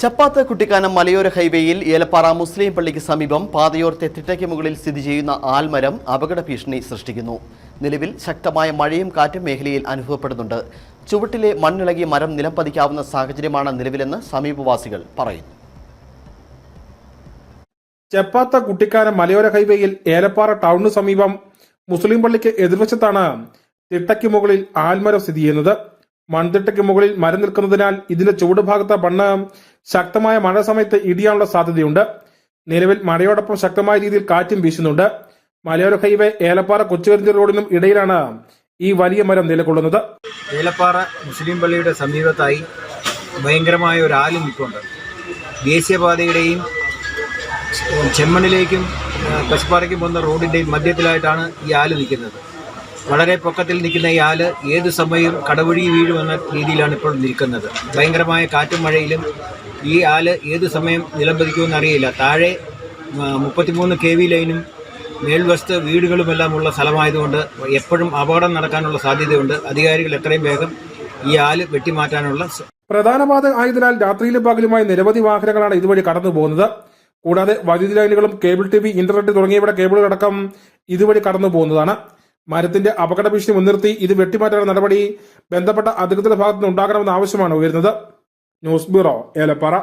ചപ്പാത്ത് കുട്ടിക്കാനം മലയോര ഹൈവേയിൽ ഏലപ്പാറ മുസ്ലിം പള്ളിക്ക് സമീപം പാതയോർത്തെ തിട്ടയ്ക്ക് മുകളിൽ സ്ഥിതി ചെയ്യുന്ന ആൽമരം അപകട ഭീഷണി സൃഷ്ടിക്കുന്നു. നിലവിൽ ശക്തമായ മഴയും കാറ്റും മേഖലയിൽ അനുഭവപ്പെടുന്നുണ്ട്. ചുവട്ടിലെ മണ്ണിളകി മരം നിലം പതിക്കാവുന്ന സാഹചര്യമാണ് നിലവിലെന്ന് സമീപവാസികൾ പറയുന്നു. ചപ്പാത്ത കുട്ടിക്കാനം മലയോര ഹൈവേയിൽ ഏലപ്പാറ ടൗണിന് സമീപം മുസ്ലിം പള്ളിക്ക് എതിർവശത്താണ് തിട്ടയ്ക്ക് മുകളിൽ ആൽമരം സ്ഥിതി ചെയ്യുന്നത്. മൺതിട്ടയ്ക്ക് മുകളിൽ മരം നിൽക്കുന്നതിനാൽ ഇതിന്റെ ചുവട് ഭാഗത്തെ മണ്ണ് ശക്തമായ മഴ സമയത്ത് ഇടിയാനുള്ള സാധ്യതയുണ്ട്. നിലവിൽ മഴയോടൊപ്പം ശക്തമായ രീതിയിൽ കാറ്റും വീശുന്നുണ്ട്. മലയോര ഹൈവേ ഏലപ്പാറ കൊച്ചുകരിഞ്ചി റോഡിനും ഇടയിലാണ് ഈ വലിയ മരം നിലകൊള്ളുന്നത്. ഏലപ്പാറ മുസ്ലിം പള്ളിയുടെ സമീപത്തായി ഭയങ്കരമായ ഒരു ആലും നിൽപ്പുണ്ട്. ദേശീയപാതയുടെയും ചെമ്മണിലേക്കും കശുപാറയ്ക്കും പോകുന്ന റോഡിന്റെയും മധ്യത്തിലായിട്ടാണ് ഈ ആൽ നിൽക്കുന്നത്. വളരെ പൊക്കത്തിൽ നിൽക്കുന്ന ഈ ആൽ ഏത് സമയവും കടവഴി വീഴുമെന്ന രീതിയിലാണ് ഇപ്പോൾ നിൽക്കുന്നത്. ഭയങ്കരമായ കാറ്റും മഴയിലും ഈ ആൽ ഏത് സമയം നിലംപതിക്കുമെന്ന് അറിയില്ല. താഴെ മുപ്പത്തിമൂന്ന് കെ വി ലൈനും മേൽവശത്ത് വീടുകളുമെല്ലാം ഉള്ള സ്ഥലമായതുകൊണ്ട് എപ്പോഴും അപകടം നടക്കാനുള്ള സാധ്യതയുണ്ട്. അധികാരികൾ എത്രയും വേഗം ഈ ആൽ വെട്ടിമാറ്റാനുള്ള പ്രധാന പാത ആയതിനാൽ രാത്രിയിലും പകലുമായി നിരവധി വാഹനങ്ങളാണ് ഇതുവഴി കടന്നു പോകുന്നത്. കൂടാതെ വൈദ്യുതി ലൈനുകളും കേബിൾ ടി വി ഇന്റർനെറ്റ് തുടങ്ങിയവയുടെ കേബിളുകളടക്കം ഇതുവഴി കടന്നു പോകുന്നതാണ്. മരത്തിന്റെ അപകട ഭീഷണി മുൻനിർത്തി ഇത് വെട്ടിമാറ്റാനുള്ള നടപടി ബന്ധപ്പെട്ട അധികൃതരുടെ ഭാഗത്തുനിന്ന് ഉണ്ടാകണമെന്ന ആവശ്യമാണ് ഉയരുന്നത്. News bureau Elappara.